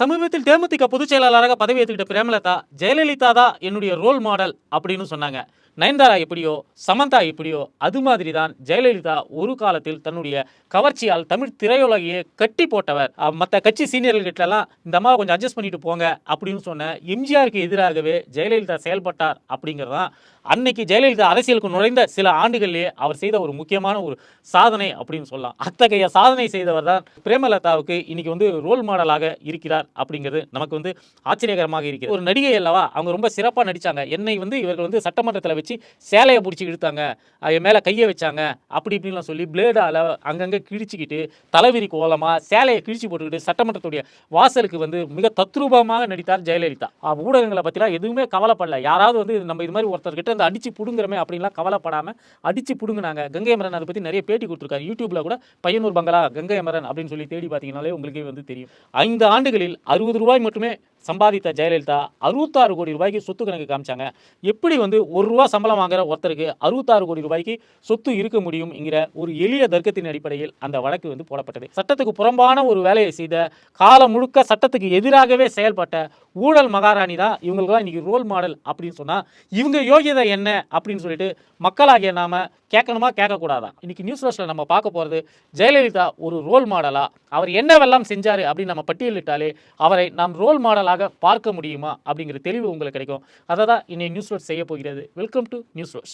சமீபத்தில் தேமுதிக பொதுச் செயலாளராக பதவி ஏற்றுக்கிட்ட பிரேமலதா ஜெயலலிதா தான் என்னுடைய ரோல் மாடல் அப்படின்னு சொன்னாங்க. நயன்தாரா எப்படியோ சமந்தா எப்படியோ அது மாதிரி தான் ஜெயலலிதா ஒரு காலத்தில் தன்னுடைய கவர்ச்சியால் தமிழ் திரையுலகையே கட்டி போட்டவர். மற்ற கட்சி சீனியர்கள்கிட்டலாம் இந்த அம்மா கொஞ்சம் அட்ஜஸ்ட் பண்ணிட்டு போங்க அப்படின்னு சொன்ன எம்ஜிஆருக்கு எதிராகவே ஜெயலலிதா செயல்பட்டார் அப்படிங்கிறது தான் அன்னைக்கு ஜெயலலிதா அரசியலுக்கு நுழைந்த சில ஆண்டுகளிலேயே அவர் செய்த ஒரு முக்கியமான ஒரு சாதனை அப்படின்னு சொல்லலாம். அத்தகைய சாதனை செய்தவர் தான் பிரேமலதாவுக்கு இன்னைக்கு வந்து ரோல் மாடலாக இருக்கிறார் அப்படிங்கிறது நமக்கு வந்து ஆச்சரியகரமாக இருக்கிறது. ஒரு நடிகை அல்லவா அவங்க ரொம்ப சிறப்பாக நடித்தாங்க என்னை வந்து இவர்கள் வந்து சட்டமன்றத்தில் வச்சு சேலையை பிடிச்சி இழுத்தாங்க. அது மேலே கையை வச்சாங்க. அப்படி இப்படின்லாம் சொல்லி பிளேடால் அங்கங்கே கிழிச்சிக்கிட்டு தலைவிரி கோலமாக சேலையை கிழிச்சு போட்டுக்கிட்டு சட்டமன்றத்துடைய வாசலுக்கு வந்து மிக தத்ரூபமாக நடித்தார் ஜெயலலிதா. ஊடகங்களை பற்றிலாம் எதுவுமே கவலைப்படல. யாராவது வந்து நம்ம இது மாதிரி ஒருத்தர்கிட்ட அந்த அடித்து பிடுங்குறமே அப்படின்லாம் கவலைப்படாமல் அடிச்சு பிடுங்கினாங்க. கங்கை அமரன் அதை பற்றி நிறைய பேட்டி கொடுத்துருக்காரு. யூடியூப்பில் கூட பையனூர் பங்களா கங்கை அமரன் அப்படின்னு சொல்லி தேடி பார்த்தீங்கனாலே உங்களுக்கே வந்து தெரியும். ஐந்து ஆண்டுகளில் அறுபது ரூபாய் மட்டுமே சம்பாதித்த ஜெயலலிதா அறுபத்தாறு கோடி ரூபாய்க்கு சொத்து கணக்கு காமிச்சாங்க. எப்படி வந்து ஒரு ரூபா சம்பளம் வாங்குற ஒருத்தருக்கு அறுபத்தாறு கோடி ரூபாய்க்கு சொத்து இருக்க முடியும் என்கிற ஒரு எளிய தர்க்கத்தின் அடிப்படையில் அந்த வழக்கு வந்து போடப்பட்டது. சட்டத்துக்கு புறம்பான ஒரு வேலையை செய்த காலம் முழுக்க சட்டத்துக்கு எதிராகவே செயல்பட்ட ஊழல் மகாராணி தான் இவங்களுக்குலாம் இன்றைக்கி இன்னைக்கு ரோல் மாடல் அப்படின்னு சொன்னால் இவங்க யோகியதை என்ன அப்படின்னு சொல்லிட்டு மக்களாகிய நாம கேட்கணுமா கேட்கக்கூடாதா? இன்னைக்கு நியூஸ் ரோஸ்ட்டில் நம்ம பார்க்க போகிறது ஜெயலலிதா ஒரு ரோல் மாடலா அவர் என்னவெல்லாம் செஞ்சாரு அப்படின்னு நம்ம பட்டியலிட்டாலே அவரை நாம் ரோல் மாடலாக பார்க்க முடியுமா அப்படிங்கிற தெளிவு உங்களுக்கு கிடைக்கும். அதை தான் இன்னைக்கு நியூஸ் ரோட் செய்ய போகிறது. வெல்கம் டு நியூஸ் ரோட்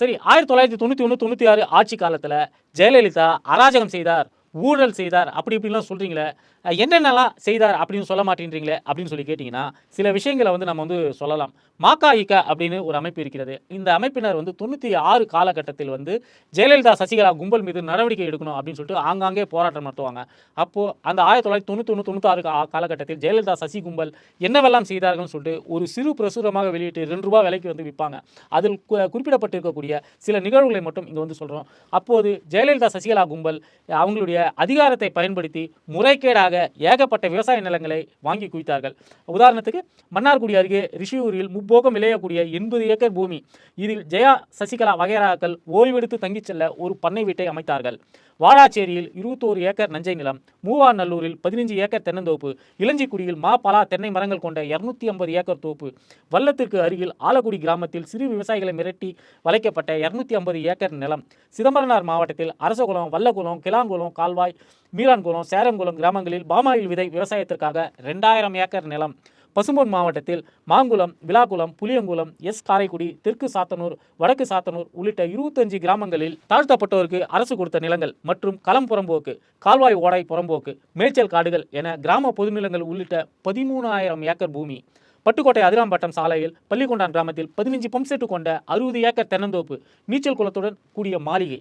சரி ஆயிரத்தி தொள்ளாயிரத்தி தொண்ணூற்றி ஒன்று தொண்ணூற்றி ஆறு ஆட்சி காலத்தில் ஜெயலலிதா அராஜகம் செய்தார். ஊழல் செய்தார் அப்படி இப்படிலாம் சொல்கிறீங்களே என்னென்னலாம் செய்தார் அப்படின்னு சொல்ல மாட்டேன்றீங்களே அப்படின்னு சொல்லி கேட்டிங்கன்னா சில விஷயங்களை வந்து நம்ம வந்து சொல்லலாம். மாகாயிக அப்படின்னு ஒரு அமைப்பு இருக்கிறது. இந்த அமைப்பினர் வந்து தொண்ணூற்றி ஆறு காலகட்டத்தில் வந்து ஜெயலலிதா சசிகலா கும்பல் மீது நடவடிக்கை எடுக்கணும் அப்படின்னு சொல்லிட்டு ஆங்காங்கே போராட்டம் நடத்துவாங்க. அப்போது அந்த ஆயிரத்தி தொள்ளாயிரத்தி தொண்ணூற்றி ஒன்று தொண்ணூத்தாறு காலகட்டத்தில் ஜெயலலிதா சசி கும்பல் என்னவெல்லாம் செய்தார்கள்னு சொல்லிட்டு ஒரு சிறு பிரசுரமாக வெளியிட்டு ரெண்டு ரூபா விலைக்கு வந்து விற்பாங்க. அதில் கு- குறிப்பிடப்பட்டிருக்கக்கூடிய சில நிகழ்வுகளை மட்டும் இங்கே வந்து சொல்கிறோம் அப்போது ஜெயலலிதா சசிகலா கும்பல் அவங்களுடைய அதிகாரத்தை பயன்படுத்தி முறைகேடாக ஏகப்பட்ட விவசாய நிலங்களை வாங்கி குவித்தார்கள். உதாரணத்துக்கு மன்னார்குடி அருகே ரிஷியூரில் முப்போகம் விளையக்கூடிய எண்பது ஏக்கர் பூமி. இதில் ஜெயா சசிகலா வகைராக்கள் ஓய்வெடுத்து தங்கிச் செல்ல ஒரு பண்ணை வீட்டை அமைத்தார்கள். வாழாச்சேரியில் இருபத்தோரு ஏக்கர் நஞ்சை நிலம் மூவாநல்லூரில் பதினஞ்சு ஏக்கர் தென்னந்தோப்பு இளஞ்சிக்குடியில் மா பலா தென்னை மரங்கள் கொண்ட இருநூத்தி ஐம்பது ஏக்கர் தோப்பு வல்லத்திற்கு அருகில் ஆலக்குடி கிராமத்தில் சிறு விவசாயிகளை மிரட்டி வளைக்கப்பட்ட இருநூத்தி ஐம்பது ஏக்கர் நிலம் சிதம்பரனார் மாவட்டத்தில் அரசகுளம் வல்லகுளம் கிளாங்குளம் கால்வாய் மீரான்குளம் சேரங்குளம் கிராமங்களில் பாமாயில் விதை விவசாயத்திற்காக ரெண்டாயிரம் ஏக்கர் நிலம். பசும்பொன் மாவட்டத்தில் மாங்குளம் விழாக்குளம் புளியங்குளம் எஸ் காரைக்குடி தெற்கு சாத்தனூர் வடக்கு சாத்தனூர் உள்ளிட்ட இருபத்தஞ்சு கிராமங்களில் தாழ்த்தப்பட்டோருக்கு அரசு கொடுத்த நிலங்கள் மற்றும் களம் புறம்போக்கு கால்வாய் ஓடை புறம்போக்கு மேய்ச்சல் காடுகள் என கிராம பொதுநிலங்கள் உள்ளிட்ட பதிமூணாயிரம் ஏக்கர் பூமி. பட்டுக்கோட்டை அதிராம்பட்டம் சாலையில் பள்ளிக்கொண்டான் கிராமத்தில் பதினஞ்சு பம்ப் செட்டு கொண்ட அறுபது ஏக்கர் தென்னந்தோப்பு நீச்சல் குளத்துடன் கூடிய மாளிகை.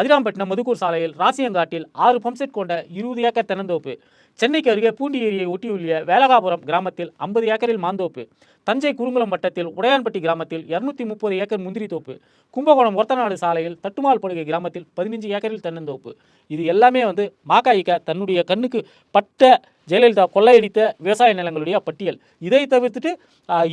அதிராம்பட்டினம் முதுகூர் சாலையில் ராசியங்காட்டில் ஆறு பம்ப் செட் கொண்ட இருபது ஏக்கர் தென்னந்தோப்பு. சென்னைக்கு அருகே பூண்டி ஏரியை ஒட்டியுள்ள வேலகாபுரம் கிராமத்தில் ஐம்பது ஏக்கரில் மாந்தோப்பு தஞ்சை குறுங்குளம் வட்டத்தில் உடையான்பட்டி கிராமத்தில் இருநூத்தி முப்பது ஏக்கர் முந்திரி தோப்பு கும்பகோணம் ஒரத்தநாடு சாலையில் தட்டுமால் படுகை கிராமத்தில் பதினஞ்சு ஏக்கரில் தென்னந்தோப்பு. இது எல்லாமே வந்து மாகாயிக்க தன்னுடைய கண்ணுக்கு பட்ட ஜெயலலிதா கொள்ளையடித்த விவசாய நிலங்களுடைய பட்டியல். இதை தவிர்த்துட்டு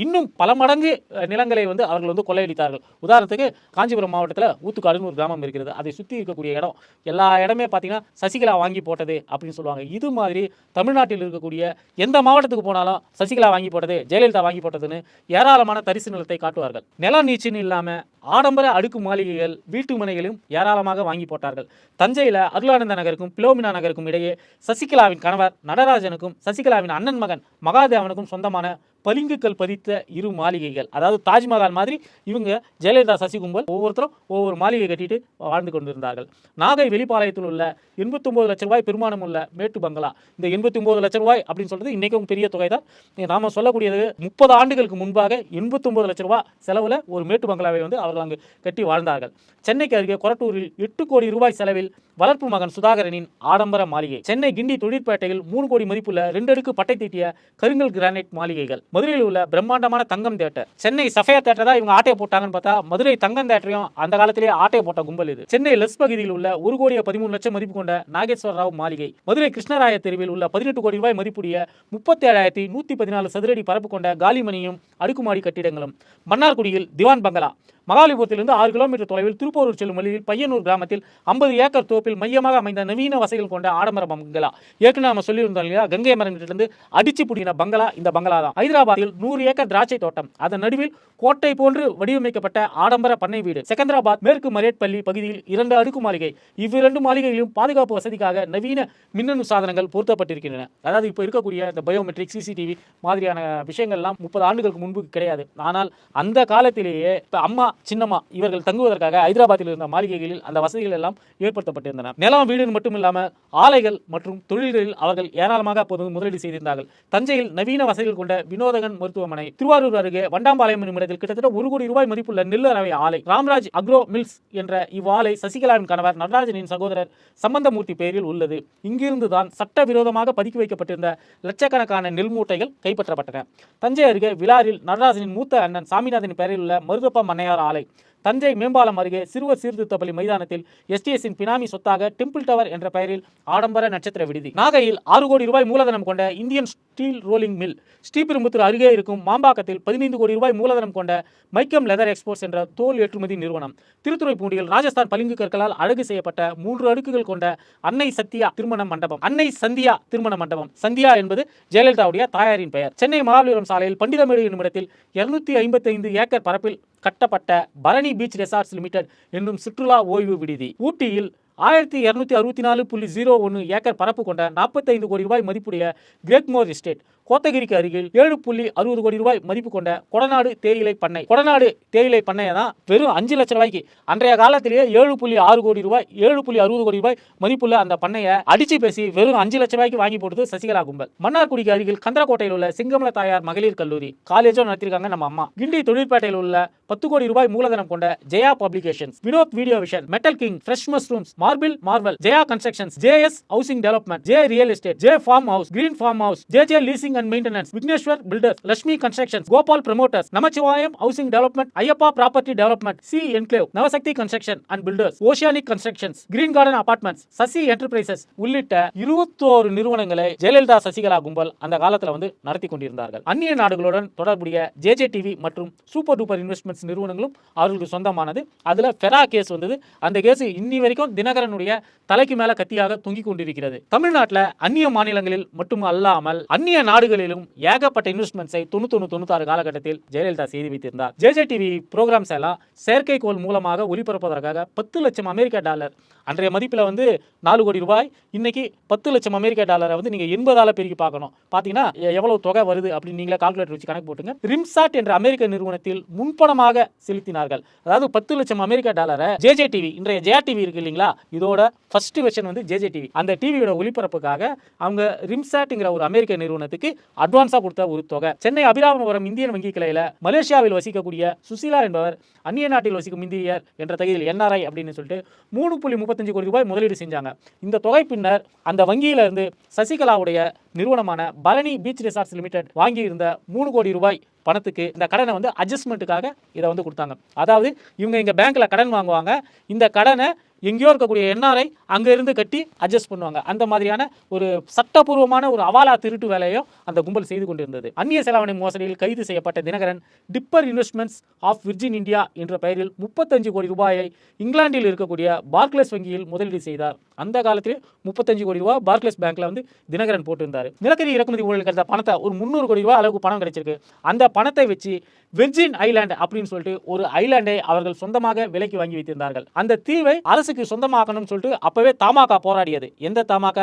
இன்னும் பல மடங்கு நிலங்களை வந்து அவர்கள் வந்து கொள்ளையடித்தார்கள். உதாரணத்துக்கு காஞ்சிபுரம் மாவட்டத்தில் ஊத்துக்காடுன்னு ஒரு கிராமம் இருக்கிறது. அதை சுற்றி இருக்கக்கூடிய இடம் எல்லா இடமே பார்த்தீங்கன்னா சசிகலா வாங்கி போட்டது அப்படின்னு சொல்லுவாங்க. இது மாதிரி தமிழ்நாட்டில் இருக்கக்கூடிய எந்த மாவட்டத்துக்கு போனாலும் சசிகலா வாங்கி போட்டது ஜெயலலிதா வாங்கி போட்டதுன்னு ஏராளமான தரிசு நிலத்தை காட்டுவார்கள். நிலம் நீச்சின்னு இல்லாமல் ஆடம்பர அடுக்கு மாளிகைகள் வீட்டு மனைகளும் ஏராளமாக வாங்கி போட்டார்கள். தஞ்சையில் அருளானந்த நகருக்கும் பிலோமினா நகருக்கும் இடையே சசிகலாவின் கணவர் நடராஜனுக்கும் சசிகலாவின் அண்ணன் மகன் மகாதேவனுக்கும் சொந்தமான பளிங்குக்கல் பதித்த இரு மாளிகைகள். அதாவது தாஜ்மஹால் மாதிரி இவங்க ஜெயலலிதா சசி கும்பல் ஒவ்வொருத்தரும் ஒவ்வொரு மாளிகை கட்டிட்டு வாழ்ந்து கொண்டிருந்தார்கள். நாகை வெளிப்பாளையத்தில் உள்ள எண்பத்தொம்போது லட்ச ரூபாய் பெருமானம் உள்ள மேட்டு பங்களா. இந்த எண்பத்தொம்பது லட்ச ரூபாய் அப்படின்னு சொல்றது இன்றைக்கும் பெரிய தொகை தான் நாம சொல்லக்கூடியது முப்பது ஆண்டுகளுக்கு முன்பாக எண்பத்தொம்பது லட்ச ரூபாய் செலவில் ஒரு மேட்டு பங்களாவை வந்து அவர்கள் அங்கு கட்டி வாழ்ந்தார்கள். சென்னைக்கு அருகே கொரட்டூரில் எட்டு கோடி ரூபாய் செலவில் வளர்ப்பு மகன் சுதாகரனின் ஆடம்பர மாளிகை. சென்னை கிண்டி தொழிற்பேட்டையில் மூணு கோடி மதிப்புள்ள ரெண்டு அடுக்கு பட்டை தீட்டிய கருங்கல் கிரானைட் மாளிகைகள். மதுரையில் உள்ள பிரம்மாண்டமான Thangam theatre. Chennai Safire theatre தான் இவங்க ஆட்டையை போட்டாங்கன்னு பார்த்தா மதுரை தங்கம் தேட்டரையும் அந்த காலத்திலேயே ஆட்டையை போட்ட கும்பல் இது. சென்னை லெஸ் பகுதியில் உள்ள ஒரு கோடியே பதிமூணு லட்சம் மதிப்பு கொண்ட நாகேஸ்வர ராவ் மாளிகை. மதுரை கிருஷ்ணராய தெருவில் உள்ள பதினெட்டு கோடி ரூபாய் மதிப்புடைய முப்பத்தி ஏழாயிரத்தி நூற்றி பதினாலு சதுரடி பரப்பு கொண்ட காலிமணியும் அடுக்குமாடி கட்டிடங்களும். மன்னார்குடியில் திவான் பங்களா. மகாலிபுரத்திலிருந்து ஆறு கிலோமீட்டர் தொலைவில் திருப்போரூர் செல்லும் வழியில் பையனூர் கிராமத்தில் ஐம்பது ஏக்கர் தோப்பில் மையமாக அமைந்த நவீன வசதிகள் கொண்ட ஆடம்பர பங்களா. ஏற்கனவே நம்ம சொல்லியிருந்தோம் இல்லையா? கங்கை மரங்கிட்டிருந்து அடிச்சு புடின பங்களா இந்த பங்களா தான். ஹைதராபாத்தில் நூறு ஏக்கர் திராட்சை தோட்டம். அதன் நடுவில் கோட்டை போன்று வடிவமைக்கப்பட்ட ஆடம்பர பண்ணை வீடு. செகந்திராபாத் மேற்கு மரேட்பள்ளி பகுதியில் இரண்டு அடுக்கு மாளிகை. இவ்விரண்டு மாளிகையிலும் பாதுகாப்பு வசதிக்காக நவீன மின்னணு சாதனங்கள் பொருத்தப்பட்டிருக்கின்றன. அதாவது இப்போ இருக்கக்கூடிய இந்த பயோமெட்ரிக் சிசிடிவி மாதிரியான விஷயங்கள்லாம் முப்பது ஆண்டுகளுக்கு முன்பு கிடையாது. ஆனால் அந்த காலத்திலேயே இப்போ அம்மா சின்னம்மா இவர்கள் தங்குவதற்காக ஹைதராபாத்தில் இருந்த மாளிகைகளில் அந்த வசதிகள் எல்லாம் ஏற்படுத்தப்பட்டிருந்தன. நிலம் வீடு மட்டும் இல்லாமல் ஆலைகள் மற்றும் தொழில்களில் அவர்கள் ஏராளமாக அப்போது முதலீடு செய்திருந்தார்கள். தஞ்சையில் நவீன வசதிகள் கொண்ட வினோதகன் மருத்துவமனை திருவாரூர் அருகே வண்டாம்பாளையம் என்னும் இடத்தில் கிட்டத்தட்ட ஒரு கோடி ரூபாய் மதிப்புள்ள நெல் அரவை ஆலை ராம்ராஜ் அக்ரோ மில்ஸ் என்ற இவ்வாலை சசிகலாவின் கணவர் நடராஜனின் சகோதரர் சம்பந்தமூர்த்தி பெயரில் உள்ளது. இங்கிருந்து தான் சட்டவிரோதமாக பதுக்கி வைக்கப்பட்டிருந்த லட்சக்கணக்கான நெல் மூட்டைகள் கைப்பற்றப்பட்டன. தஞ்சை அருகே விழாரில் நடராஜனின் மூத்த அண்ணன் சாமிநாதன் பெயரில் உள்ள மருதப்ப மன்னையார் ஆலை தஞ்சை மேம்பாலம் அருகே சிறுவர் சீர்திருத்த பள்ளி மைதானத்தில் எஸ்டிஎஸ்ஸின் பினாமி சொத்தாக டெம்பிள் டவர் என்ற பெயரில் ஆடம்பர நட்சத்திர விடுதி. நாகையில் ஆறு கோடி ரூபாய் மூலதனம் கொண்ட Indian steel rolling mill Sriperumbudur அருகே இருக்கும் மாம்பாக்கத்தில் பதினைந்து கோடி ரூபாய் மூலதனம் கொண்ட மைக்கம் லெதர் எக்ஸ்போர்ட்ஸ் என்ற தோல் ஏற்றுமதி நிறுவனம். திருத்துறைப்பூண்டியில் ராஜஸ்தான் பளிங்கு கற்களால் அழகு செய்யப்பட்ட மூன்று அடுக்குகள் கொண்ட அன்னை சத்யா திருமண மண்டபம். அன்னை சந்தியா திருமண மண்டபம். சந்தியா என்பது ஜெயலலிதாவுடைய தாயாரின் பெயர். சென்னை மகாபலிபுரம் சாலையில் பண்டிதமேடு என்னும் இடத்தில் இருநூத்தி ஐம்பத்தைந்து ஏக்கர் பரப்பில் கட்டப்பட்ட பரணி பீச் ரெசார்ட்ஸ் லிமிடெட் என்றும் சுற்றுலா ஓய்வு விடுதி. ஊட்டியில் ஆயிரத்தி இரநூத்தி அறுபத்தி நாலு புள்ளி ஜீரோ ஒன்று ஏக்கர் பரப்பு கொண்ட நாற்பத்தைந்து கோடி ரூபாய் மதிப்புடைய கிரேக்மோர் எஸ்டேட் கோத்தகிரிக்கு அருகில் ஏழு புள்ளி அறுபது கோடி ரூபாய் மதிப்பு கொண்ட கொடநாடு தேயிலை பண்ணை. கொடநாடு தேயிலை பண்ணையை தான் வெறும் அஞ்சு லட்சம் ரூபாய்க்கு அன்றைய காலத்திலேயே ஏழு புள்ளி ஆறு கோடி ரூபாய் ஏழு புள்ளி அறுபது கோடி ரூபாய் மதிப்புள்ள அந்த பண்ணையை அடிச்சு பேசி வெறும் அஞ்சு லட்சம் ரூபாய்க்கு வாங்கி போட்டது சசிகலா கும்பல். மன்னார்குடிக்கு அருகில் கந்தரக்கோட்டையில் உள்ள சிங்கமல தாயார் மகளிர் கல்லூரி காலேஜும் நடத்திருக்காங்க நம்ம அம்மா. கிண்டி தொழிற்பேட்டையில் உள்ள பத்து கோடி ரூபாய் மூலதனம் கொண்ட Jaya publications Vinod video vision metal king fresh mushrooms marble marvel Jaya constructions JS housing development J real estate J farm house green farm house J J leasing and maintenance Vigneswar builders Lakshmi construction Gopal promoters Namachivayam housing development Ayyappa property development C enclave Navasakthi construction and builders oceanic constructions green garden apartments Sasi enterprises உள்ளிட்ட இருபத்தோரு நிறுவனங்களை ஜெயலலிதா சசிகலா கும்பல் அந்த காலத்தில் வந்து நடத்தி கொண்டிருந்தார்கள். அந்நிய நாடுகளுடன் தொடர்புடைய ஜேஜே டிவி மற்றும் சூப்பர் டூப்பர் இன்வெஸ்ட்மெண்ட்ஸ் நிறுவனங்களும் அவர்களுக்கு சொந்தமானது. அதில் ஃபெரா கேஸ் வந்தது. அந்த கேஸ் இன்னி வரைக்கும் தினகரனுடைய தலைக்கு மேல கத்தியாக தொங்கிக் கொண்டிருக்கிறது. தமிழ்நாட்டில் அந்நிய மாநிலங்களில் மட்டும் அல்லாமல் அந்நிய நாடு நாடுகளிலும் ஏகப்பட்ட இன்வெஸ்ட்மெண்ட்ஸை தொண்ணூத்தொன்று தொண்ணூத்தாறு காலகட்டத்தில் ஜெயலலிதா செய்து வைத்திருந்தார். ஜேஜே டிவி ப்ரோக்ராம்ஸ் எல்லாம் செயற்கைக்கோள் மூலமாக ஒளிபரப்புவதற்காக பத்து லட்சம் அமெரிக்க டாலர் அன்றைய மதிப்பில் வந்து நாலு கோடி ரூபாய் இன்னைக்கு பத்து லட்சம் அமெரிக்க டாலரை வந்து நீங்கள் எண்பதால் பெருக்கி பார்க்கணும். பார்த்தீங்கன்னா எவ்வளோ எவ்வளவு தொகை வருது அப்படின்னு நீங்களே கால்குலேட்டர் வச்சு கணக்கு போட்டுங்க. ரிம்சாட் என்ற அமெரிக்க நிறுவனத்தில் முன்பணமாக செலுத்தினார்கள். அதாவது பத்து லட்சம் அமெரிக்க டாலரை ஜேஜே டிவி இன்றைய ஜெயா டிவி இருக்கு இல்லைங்களா? இதோட ஃபர்ஸ்ட் வெர்ஷன் வந்து ஜேஜே டிவி. அந்த டிவியோட ஒளிபரப்புக்காக அவங்க ரிம்சாட்ங்கிற ஒரு அமெரிக்க நிறுவனத்துக்கு அட்வான்ஸாக கொடுத்த ஒரு தொகை. சென்னை அபிராமபுரம் இந்தியன் வங்கி கிளையில் மலேசியாவில் வசிக்கக்கூடிய சுசிலா என்பவர் அந்நிய நாட்டில் வசிக்கும் இந்தியர் என்ற தகுதியில் என்ஆர்ஐ அப்படின்னு சொல்லிட்டு மூணு புள்ளி முப்பத்தஞ்சு கோடி ரூபாய் முதலீடு செஞ்சாங்க. இந்த தொகை பின்னர் அந்த வங்கியிலிருந்து சசிகலாவுடைய நிறுவனமான பரணி பீச் ரிசார்ட்ஸ் லிமிடெட் வாங்கியிருந்த மூணு கோடி ரூபாய் பணத்துக்கு இந்த கடனை வந்து அட்ஜஸ்ட்மெண்ட்டுக்காக இதை வந்து கொடுத்தாங்க. அதாவது இவங்க இங்கே பேங்க்கில் கடன் வாங்குவாங்க. இந்த கடனை எங்கேயோ இருக்கக்கூடிய என்ஆர்ஐ அங்கே இருந்து கட்டி அட்ஜஸ்ட் பண்ணுவாங்க. அந்த மாதிரியான ஒரு சட்டபூர்வமான ஒரு அவாலா திருட்டு வேலையோ அந்த கும்பல் செய்து கொண்டிருந்தது. அந்நிய செலாவணி மோசடியில் கைது செய்யப்பட்ட Dinakaran dipper investments of Virgin India என்ற பெயரில் முப்பத்தஞ்சு கோடி ரூபாயை இங்கிலாந்தில் இருக்கக்கூடிய பார்க்லஸ் வங்கியில் முதலீடு செய்தார். அந்த காலத்திலே முப்பத்தஞ்சு கோடி ரூபாய் பார்க்லஸ் பேங்க்ல வந்து தினகரன் போட்டிருந்தார். நிலக்கரி இறக்குமதி ஊழல் கிடைத்த பணத்தை ஒரு முந்நூறு கோடி ரூபாய் அளவுக்கு பணம் கிடைச்சிருக்கு. அந்த பணத்தை வச்சு வெர்ஜின் ஐலாண்ட் அப்படின்னு சொல்லிட்டு ஒரு ஐலாண்டை அவர்கள் சொந்தமாக விலைக்கு வாங்கி வைத்திருந்தார்கள். அந்த தீவை அரசு அரசுக்கு சொந்தமாக்கணும்னு சொல்லிட்டு அப்பவே தமாக போராடியது. எந்த தமாக?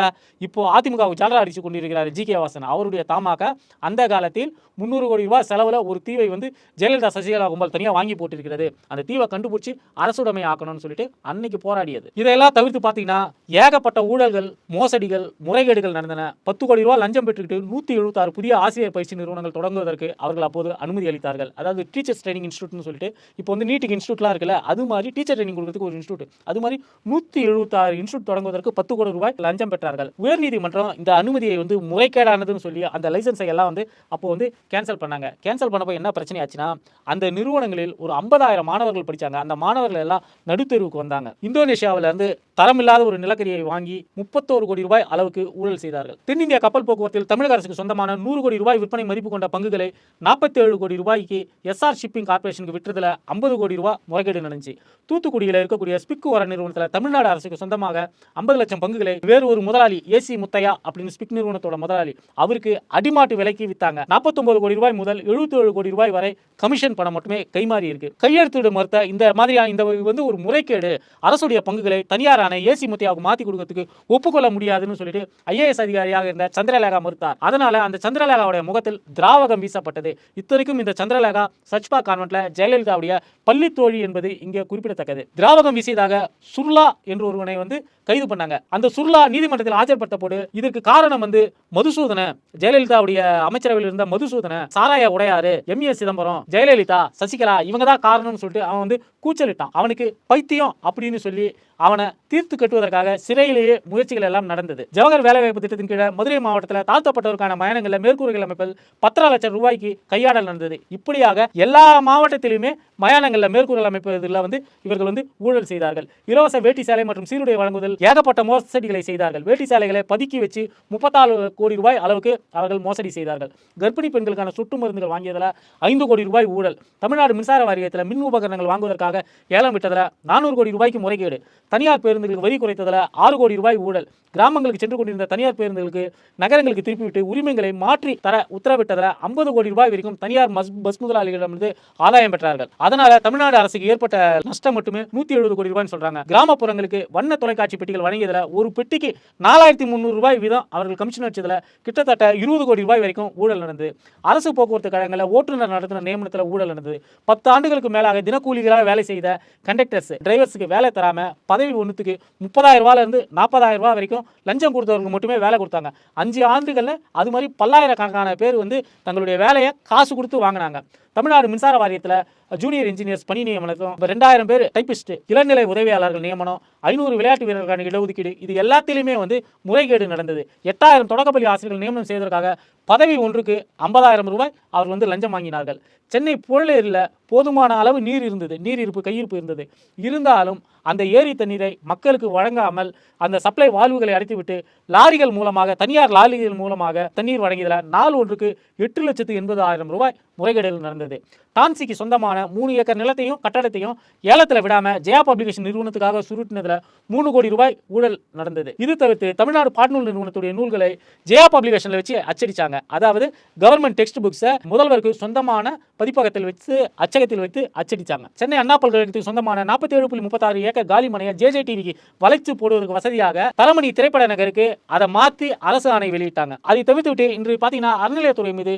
இப்போ அதிமுக ஜாலரா அடிச்சு கொண்டிருக்கிறார் ஜி கே வாசன். அவருடைய தமாக அந்த காலத்தில் முந்நூறு கோடி ரூபாய் செலவில் ஒரு தீவை வந்து ஜெயலலிதா சசிகலா கும்பல் தனியாக வாங்கி போட்டிருக்கிறது. அந்த தீவை கண்டுபிடிச்சி அரசுடைமை ஆக்கணும்னு சொல்லிட்டு அன்னைக்கு போராடியது. இதெல்லாம் தவிர்த்து பார்த்தீங்கன்னா ஏகப்பட்ட ஊழல்கள் மோசடிகள் முறைகேடுகள் நடந்தன. பத்து கோடி ரூபாய் லஞ்சம் பெற்றுக்கிட்டு நூற்றி எழுபத்தாறு புதிய ஆசிரியர் பயிற்சி நிறுவனங்கள் தொடங்குவதற்கு அவர்கள் அப்போது அனுமதி அளித்தார்கள். அதாவது டீச்சர்ஸ் ட்ரைனிங் இன்ஸ்டியூட்னு சொல்லிட்டு இப்போ வந்து நீட்டுக்கு இன்ஸ்டியூட்லாம் இருக்குல்ல அது மாதிரி டீச்சர் ட்ரைனிங் கொடுக்கறதுக்கு ஒரு இன்ஸ்டியூட். அது மாதிரி நூற்றி எழுபத்தாறு இன்ஸ்டியூட் தொடங்குவதற்கு பத்து கோடி ரூபாய் லஞ்சம் பெற்றார்கள். உயர்நீதிமன்றம் இந்த அனுமதியை வந்து முறைகேடானதுன்னு சொல்லி அந்த லைசன்ஸை எல்லாம் வந்து அப்போ வந்து கேன்சல் பண்ணாங்க. கேன்சல் பண்ணப்போ என்ன பிரச்சனை ஆச்சுன்னா அந்த நிறுவனங்களில் ஒரு ஐம்பதாயிரம் மாணவர்கள் படித்தாங்க அந்த மாணவர்கள் எல்லாம் நடுத்தெருவுக்கு வந்தாங்க. இந்தோனேஷியாவுல இருந்து தரமில்லாத ஒரு நிலக்கரியை வாங்கி முப்பத்தோரு கோடி ரூபாய் அளவுக்கு ஊழல் செய்தார்கள். தென்னிந்திய கப்பல் போக்குவரத்தில் தமிழக அரசுக்கு சொந்தமான நூறு கோடி ரூபாய் விற்பனை மதிப்பு கொண்ட பங்குகளை நாற்பத்தேழு கோடி ரூபாய்க்கு எஸ்ஆர் ஷிப்பிங் கார்ப்பரேஷனுக்கு விற்றதுல ஐம்பது கோடி ரூபாய் முறைகேடு நடந்துச்சு. தூத்துக்குடியில் இருக்கக்கூடிய ஸ்பிக்கு வர நிறுவனத்தில் தமிழ்நாடு அரசுக்கு சொந்தமாக ஐம்பது லட்சம் பங்குகளை வேறு ஒரு முதலாளி ஏசி முத்தையா அப்படின்னு ஸ்பிக் நிறுவனத்தோட முதலாளி அவருக்கு அடிமாட்டு விலைக்கு வித்தாங்க. நாற்பத்தொன்பது கோடி ரூபாய் முதல் 77 கோடி ரூபாய் வரை கமிஷன் பணம் மட்டுமே கைமாறி இருக்கு. கையெழுத்திட மறுத்த இந்த மாதிரியான இந்த வந்து ஒரு முறைகேடு அரசுடைய பங்குகளை தனியாரான ஏசி முத்தையாவுக்கு மாத்தி கொடுக்கறதுக்கு ஒப்புக்கொள்ள முடியாதுன்னு சொல்லிட்டு ஐஏஎஸ் அதிகாரியாக இருந்த சந்திரலேகா மறுத்தார். அதனால அந்த சந்திரலேகாவுடைய முகத்தில் திராவகம் வீசப்பட்டது. இத்தனைக்கும் இந்த சந்திரலேகா சச்பா கான்வென்ட்ல ஜெயலலிதாவுடைய பள்ளி தோழி என்பது இங்கே குறிப்பிடத்தக்கது. திராவகம் வீசியதாக சுர்லா என்று ஒருவனை வந்து கைது பண்ணாங்க. அந்த சுர்லா நீதிமன்றத்தில் ஆஜர்படுத்தப்போது இதற்கு காரணம் வந்து மதுசூதன ஜெயலலிதாவுடைய அமைச்சரவையில் இருந்த மதுசூதன சாராய உடையாறு எம் ஏ சிதம்பரம் ஜெயலலிதா சசிகலா இவங்க தான் காரணம்னு சொல்லிட்டு அவன் வந்து கூச்சலிட்டான். அவனுக்கு பைத்தியம் அப்படின்னு சொல்லி அவனை தீர்த்து கட்டுவதற்காக சிறையிலேயே முயற்சிகள் எல்லாம் நடந்தது. ஜவஹர் வேலைவாய்ப்பு திட்டத்தின் கீழே மதுரை மாவட்டத்தில் தாழ்த்தப்பட்டவருக்கான பயணங்களில் மேற்கூரைகள் அமைப்பில் பத்தரை லட்சம் ரூபாய்க்கு கையாடல் நடந்தது. இப்படியாக எல்லா மாவட்டத்திலுமே மயானங்களில் மேற்கூரைகள் அமைப்பதில் வந்து இவர்கள் வந்து ஊழல் செய்தார்கள். இலவச வேட்டி சேலை மற்றும் சீருடை வழங்குவதில் ஏகப்பட்ட மோசடிகளை செய்தார்கள். வேட்டி சேலைகளை பதுக்கி வச்சு முப்பத்தாறு கோடி ரூபாய் அளவுக்கு அவர்கள் மோசடி செய்தார்கள். கர்ப்பிணி பெண்களுக்கான சொட்டு மருந்துகள் வாங்கியதில் ஐந்து கோடி ரூபாய் ஊழல். தமிழ்நாடு மின்சார வாரியத்தில் மின் உபகரணங்கள் வாங்குவதற்காக ஏலம் விட்டதில் நானூறு கோடி ரூபாய்க்கு முறைகேடு. தனியார் பேருந்துகளுக்கு வரி குறைத்ததில் ஆறு கோடி ரூபாய் ஊழல். கிராமங்களுக்கு சென்று கொண்டிருந்த தனியார் பேருந்துகளுக்கு நகரங்களுக்கு திருப்பிவிட்டு உரிமைகளை மாற்றி தர உத்தரவிட்டதில் ஐம்பது கோடி ரூபாய் வரைக்கும் தனியார் பஸ் பஸ் முதலாளிகளிடமிருந்து ஆதாயம் பெற்றார்கள். அதனால தமிழ்நாடு அரசுக்கு ஏற்பட்ட நஷ்டம் மட்டுமே நூத்தி எழுபது கோடி ரூபாய்னு சொல்றாங்க. கிராமப்புறங்களுக்கு வண்ண தொலைக்காட்சி பெட்டிகள் வழங்கியதில் ஒரு பெட்டிக்கு நாலாயிரத்தி முந்நூறு ரூபாய் வீதம் அவர்கள் கமிஷன் வச்சதில் கிட்டத்தட்ட இருபது கோடி ரூபாய் வரைக்கும் ஊழல் நடந்தது. அரசு போக்குவரத்து கழகங்களில் ஓட்டுநர் நடத்தின நியமனத்தில் ஊழல் நடந்தது. பத்து ஆண்டுகளுக்கு மேலாக தினக்கூலிகளாக வேலை செய்த கண்டக்டர்ஸ் டிரைவர்ஸுக்கு வேலை தராம பதவி ஒன்றுத்துக்கு முப்பதாயிரம் ரூபாயிலிருந்து நாற்பதாயிரம் ரூபாய் வரைக்கும் லஞ்சம் கொடுத்தவர்களுக்கு மட்டுமே வேலை கொடுத்தாங்க. அஞ்சு ஆண்டுகளில் அது மாதிரி பல்லாயிரக்கணக்கான பேர் வந்து தங்களுடைய வேலையை காசு கொடுத்து வாங்கினாங்க. தமிழ்நாடு மின்சார வாரியத்தில் ஜூனியர் இன்ஜினியர்ஸ் பணி நியமனத்தும் இப்போ ரெண்டாயிரம் பேர் டைப்பிஸ்ட் இளநிலை உதவியாளர்கள் நியமனம் ஐநூறு விளையாட்டு வீரர்களுக்கான இடஒதுக்கீடு இது எல்லாத்திலையுமே வந்து முறைகேடு நடந்தது. எட்டாயிரம் தொடக்கப்பள்ளி ஆசிரியர்கள் நியமனம் செய்வதற்காக பதவி ஒன்றுக்கு ஐம்பதாயிரம் ரூபாய் அவர் வந்து லஞ்சம் வாங்கினார்கள். சென்னை புழலேரியில் போதுமான அளவு நீர் இருந்தது. நீர் இருப்பு கையிருப்பு இருந்தது. இருந்தாலும் அந்த ஏரி தண்ணீரை மக்களுக்கு வழங்காமல் அந்த சப்ளை வால்வுகளை அடைத்துவிட்டு லாரிகள் மூலமாக தனியார் லாரிகள் மூலமாக தண்ணீர் வழங்கியதில் நாள் ஒன்றுக்கு எட்டு லட்சத்து எண்பது ஆயிரம் ரூபாய் முறைகேடுகள் நடந்தது. டான்சிக்கு சொந்தமான மூணு ஏக்கர் நிலத்தையும் கட்டடத்தையும் ஏலத்தில் விடாமல் ஜெயா பப்ளிகேஷன் நிறுவனத்துக்காக சுருட்டினதில் மூணு கோடி ரூபாய் ஊழல் நடந்தது. இது தவிர்த்து தமிழ்நாடு பாட்நூல் நிறுவனத்துடைய நூல்களை ஜெயா பப்ளிகேஷனில் வச்சு அச்சடித்தாங்க அதாவது கவர்மெண்ட் டெக்ஸ்ட் புக்ஸை முதல்வருக்கு சொந்தமான பதிப்பகத்தில் வச்சு அச்சகத்தில் வைத்து அச்சடித்தாங்க சென்னை அண்ணா பல்கலைக்கழகத்துக்கு சொந்தமான நாற்பத்தி ஏழு புள்ளி முப்பத்தாறு ஏக்கர் காலி மனையை ஜேஜே டிவிக்கு வளைச்சு போடுவதற்கு வசதியாக தரமணி திரைப்பட நகருக்கு அதை மாற்றி அரசு ஆணை வெளியிட்டாங்க. அதை தவிர்த்து விட்டு இன்று பார்த்தீங்கன்னா அறநிலையத்துறை மீது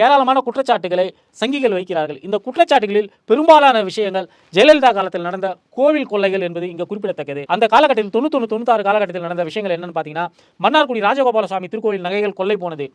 ஏராளமான குற்றச்சாட்டுகளை சங்கிகள் வைக்கிறார்கள். இந்த குற்றச்சாட்டுகளில் பெரும்பாலான விஷயங்கள் ஜெயலலிதா காலத்தில் நடந்த கோவில் கொள்ளைகள் என்பது இங்கே குறிப்பிடத்தக்கது. அந்த காலகட்டத்தில் தொண்ணூத்தொன்று தொண்ணூத்தாறு காலகட்டத்தில் நடந்த விஷயங்கள் என்னன்னு பார்த்தீங்கன்னா மன்னார்குடி ராஜகோபாலசாமி திருக்கோவில் நகைகள் கொள்ளை போனது.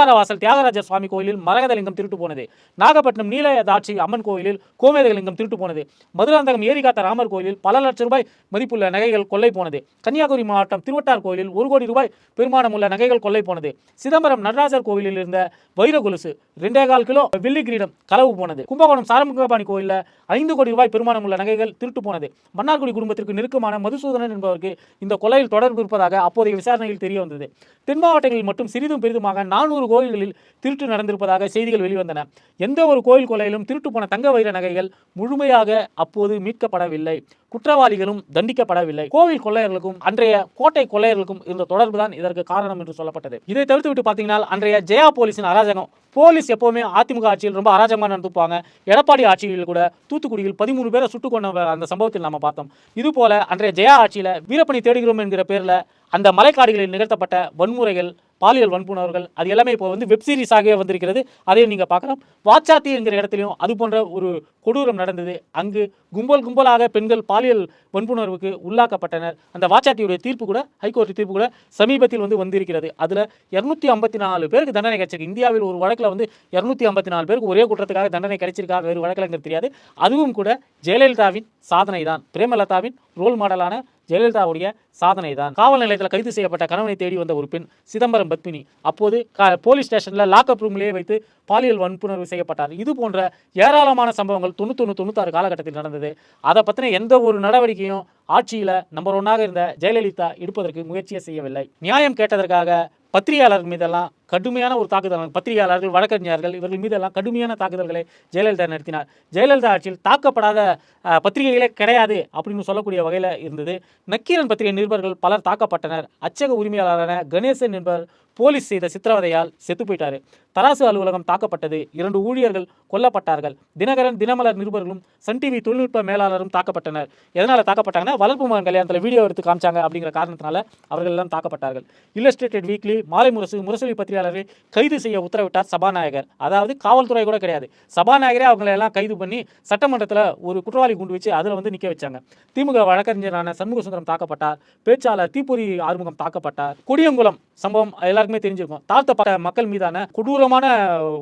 திருக்காரவாசல் தியாகராஜ சுவாமி கோயிலில் மரகதலிங்கம் திருட்டு போனது. நாகப்பட்டினம் நீலதாட்சி அம்மன் கோயிலில் கோமேதலிங்கம் திருட்டு போனது. மதுராந்தகம் ஏரிகாத்த ராமர் கோயிலில் பல லட்சம் ரூபாய் மதிப்புள்ள நகைகள் கொள்ளை போனது. கன்னியாகுமரி மாவட்டம் திருவட்டார் கோயிலில் ஒரு கோடி ரூபாய் பெருமானமுள்ள நகைகள் கொள்ளை போனது. சிதம்பரம் நடராஜர் கோயிலில் இருந்த வைர கொலுசு ரெண்டே கால் கிலோ வில்லி கிரீடம் களவு போனது. கும்பகோணம் சாரமுகபாணி கோயிலில் ஐந்து கோடி ரூபாய் பெருமானம் உள்ள நகைகள் திருட்டு போனது. மன்னார்குடி குடும்பத்திற்கு நெருக்கமான மதுசூதனன் என்பவருக்கு இந்த கொலையில் தொடர்பு இருப்பதாக அப்போதைய விசாரணையில் தெரிய வந்தது தென் மாவட்டங்களில் மட்டும் சிறிதும் பெரிதுமாக நானூறு கோயில்களில் திருட்டு நடந்திருப்பதாக செய்திகள் வெளிவந்தன. எந்த ஒரு கோயில் கொலையிலும் திருட்டு போன தங்க வைர நகைகள் முழுமையாக அப்போது மீட்கப்படவில்லை. குற்றவாளிகளும் தண்டிக்கப்படவில்லை. கோவில் கொள்ளையர்களுக்கும் அன்றைய கோட்டை கொள்ளையர்களுக்கும் இருந்த தொடர்பு தான் இதற்கு காரணம் என்று சொல்லப்பட்டது. இதை தவிர்த்து விட்டு பார்த்தீங்கன்னா அன்றைய ஜெயா போலீஸின் அராஜகம். போலீஸ் எப்போவுமே அதிமுக ஆட்சியில் ரொம்ப அராஜகமாக நடந்துப்பாங்க எடப்பாடி ஆட்சியில் கூட தூத்துக்குடியில் பதிமூணு பேரை சுட்டுக் கொண்ட அந்த சம்பவத்தில் நம்ம பார்த்தோம். இது போல அன்றைய ஜெயா ஆட்சியில் வீரப்பணி தேடுகிறோம் என்கிற பேரில் அந்த மலைக்காடுகளில் நிகழ்த்தப்பட்ட வன்முறைகள் பாலியல் வன்புணர்வுகள் அது எல்லாமே இப்போ வந்து வெப் சீரிஸாகவே வந்திருக்கிறது. அதையும் நீங்கள் பார்க்கலாம். வாச்சாத்தி என்கிற இடத்துலையும் அது போன்ற ஒரு கொடூரம் நடந்தது. அங்கு கும்பல் கும்பலாக பெண்கள் பாலியல் வன்புணர்வுக்கு உள்ளாக்கப்பட்டனர். அந்த வாச்சாத்தியுடைய தீர்ப்பு கூட ஹைகோர்ட் தீர்ப்பு கூட சமீபத்தில் வந்து வந்திருக்கிறது. அதில் இரநூத்தி ஐம்பத்தி நாலு பேருக்கு தண்டனை கிடைச்சிருக்கு. இந்தியாவில் ஒரு வழக்கில் வந்து இரநூத்தி ஐம்பத்தி நாலு பேருக்கு ஒரே குற்றத்துக்காக தண்டனை கிடைச்சிருக்கா வேறு வழக்கில் தெரியாது. அதுவும் கூட ஜெயலலிதாவின் சாதனை தான் பிரேமலதாவின் ரோல் மாடலான ஜெயலலிதாவுடைய சாதனை தான் காவல் நிலையத்தில் கைது செய்யப்பட்ட கணவனை தேடி வந்த ஒரு பெண் சிதம்பரம் பத்மினி. அப்போது க- போலீஸ் ஸ்டேஷனில் லாக்அப் ரூம்லேயே வைத்து பாலியல் வன்புணர்வு செய்யப்பட்டார். இது போன்ற ஏராளமான சம்பவங்கள் தொண்ணூத்தொன்று தொண்ணூத்தாறு காலகட்டத்தில் நடந்தது. அதை பற்றின எந்த ஒரு நடவடிக்கையும் ஆட்சியில் நம்பர் ஒன்னாக இருந்த ஜெயலலிதா எடுப்பதற்கு முயற்சியை செய்யவில்லை. நியாயம் கேட்டதற்காக பத்திரிகையாளர் மீதெல்லாம் கடுமையான ஒரு தாக்குதல். பத்திரிகையாளர்கள் வழக்கறிஞர்கள் இவர்கள் மீதெல்லாம் கடுமையான தாக்குதல்களை ஜெயலலிதா நடத்தினார். ஜெயலலிதா ஆட்சியில் தாக்கப்படாத பத்திரிகைகளே கிடையாது அப்படின்னு சொல்லக்கூடிய வகையில் இருந்தது. நக்கீரன் பத்திரிகை நிருபர்கள் பலர் தாக்கப்பட்டனர். அச்சக உரிமையாளரான கணேசன் என்பவர் போலீஸ் செய்த சித்திரவதையால் செத்து போயிட்டாரு. தராசு அலுவலகம் தாக்கப்பட்டது. இரண்டு ஊழியர்கள் கொல்லப்பட்டார்கள். தினகரன் தினமலர் நிருபர்களும் சன் டிவி தொழில்நுட்ப மேலாளரும் தாக்கப்பட்டனர். எதனால் தாக்கப்பட்டாங்கன்னா வளர்ப்பு மகன் கல்யாணத்தில் வீடியோ எடுத்து காமிச்சாங்க அப்படிங்கிற காரணத்தினால அவர்கள் எல்லாம் தாக்கப்பட்டார்கள். இல்லஸ்ட்ரேட்டட் வீக்லி மாலை முரசு முரசொலி பத்திரிகையாளரை கைது செய்ய உத்தரவிட்டார் சபாநாயகர். அதாவது காவல்துறை கூட கிடையாது. சபாநாயகரே அவங்களை எல்லாம் கைது பண்ணி சட்டமன்றத்தில் ஒரு குற்றவாளி குண்டு வச்சு அதில் வந்து நிற்க வச்சாங்க. திமுக வழக்கறிஞரான சண்முக சுந்தரம் தாக்கப்பட்டார். பேச்சாளர் தீப்பொறி ஆறுமுகம் தாக்கப்பட்டார். கொடியங்குளம் சம்பவம் எல்லாருக்குமே தெரிஞ்சிருக்கும். தாழ்த்தப்பட்ட மக்கள் மீதான கொடூரமான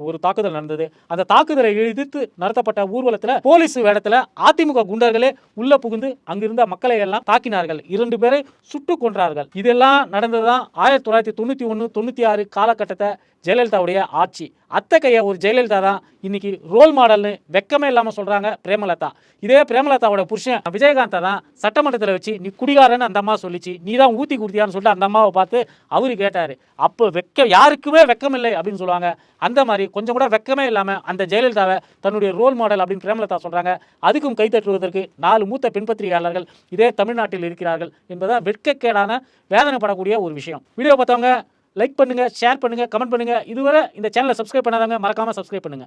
ஒரு தாக்குதல் நடந்தது. அந்த தாக்குதலை எதிர்த்து நடத்தப்பட்ட ஊர்வலத்தில் போலீஸ் வேடத்தில் அதிமுக குண்டர்களே உள்ள புகுந்து அங்கிருந்த மக்களை எல்லாம் தாக்கினார்கள். இரண்டு பேரை சுட்டு கொன்றார்கள். இதெல்லாம் நடந்ததுதான் ஆயிரத்தி தொள்ளாயிரத்தி தொண்ணூற்றி ஒன்று தொண்ணூற்றி ஆறு காலகட்டத்தை ஜெயலலிதாவுடைய ஆட்சி. அத்தகைய ஒரு ஜெயலலிதா தான் இன்னைக்கு ரோல் மாடல்னு வெக்கமே இல்லாமல் சொல்கிறாங்க பிரேமலதா. இதே பிரேமலதாவோட புருஷன் விஜயகாந்தை தான் சட்டமன்றத்தில் வச்சு நீ குடிகாரன்னு அந்த அம்மா சொல்லிச்சு. நீ தான் ஊற்றி குடுத்தியான்னு சொல்லிட்டு அந்த அம்மாவை பார்த்து அவரு கேட்டார். அப்போ வெக்க யாருக்குமே வெக்கம் இல்லை அப்படின்னு சொல்லுவாங்க. அந்த மாதிரி கொஞ்சம் கூட வெக்கமே இல்லாமல் அந்த ஜெயலலிதாவை தன்னுடைய ரோல் மாடல் அப்படின்னு பிரேமலதா சொல்கிறாங்க அதுக்கும் கைத்தட்டுவதற்கு நாலு மூத்த பெண் பத்திரிகையாளர்கள் இதே தமிழ்நாட்டில் இருக்கிறார்கள் என்பதை வெட்கக்கேடான வேதனைப்படக்கூடிய ஒரு விஷயம். வீடியோ பார்த்தவங்க லைக் பண்ணுங்கள் ஷேர் பண்ணுங்கள் கமெண்ட் பண்ணுங்கள் இதுவரை இந்த சேனலை சப்ஸ்கிரைப் பண்ணாதவங்க மறக்காமல் சப்ஸ்கிரைப் பண்ணுங்க.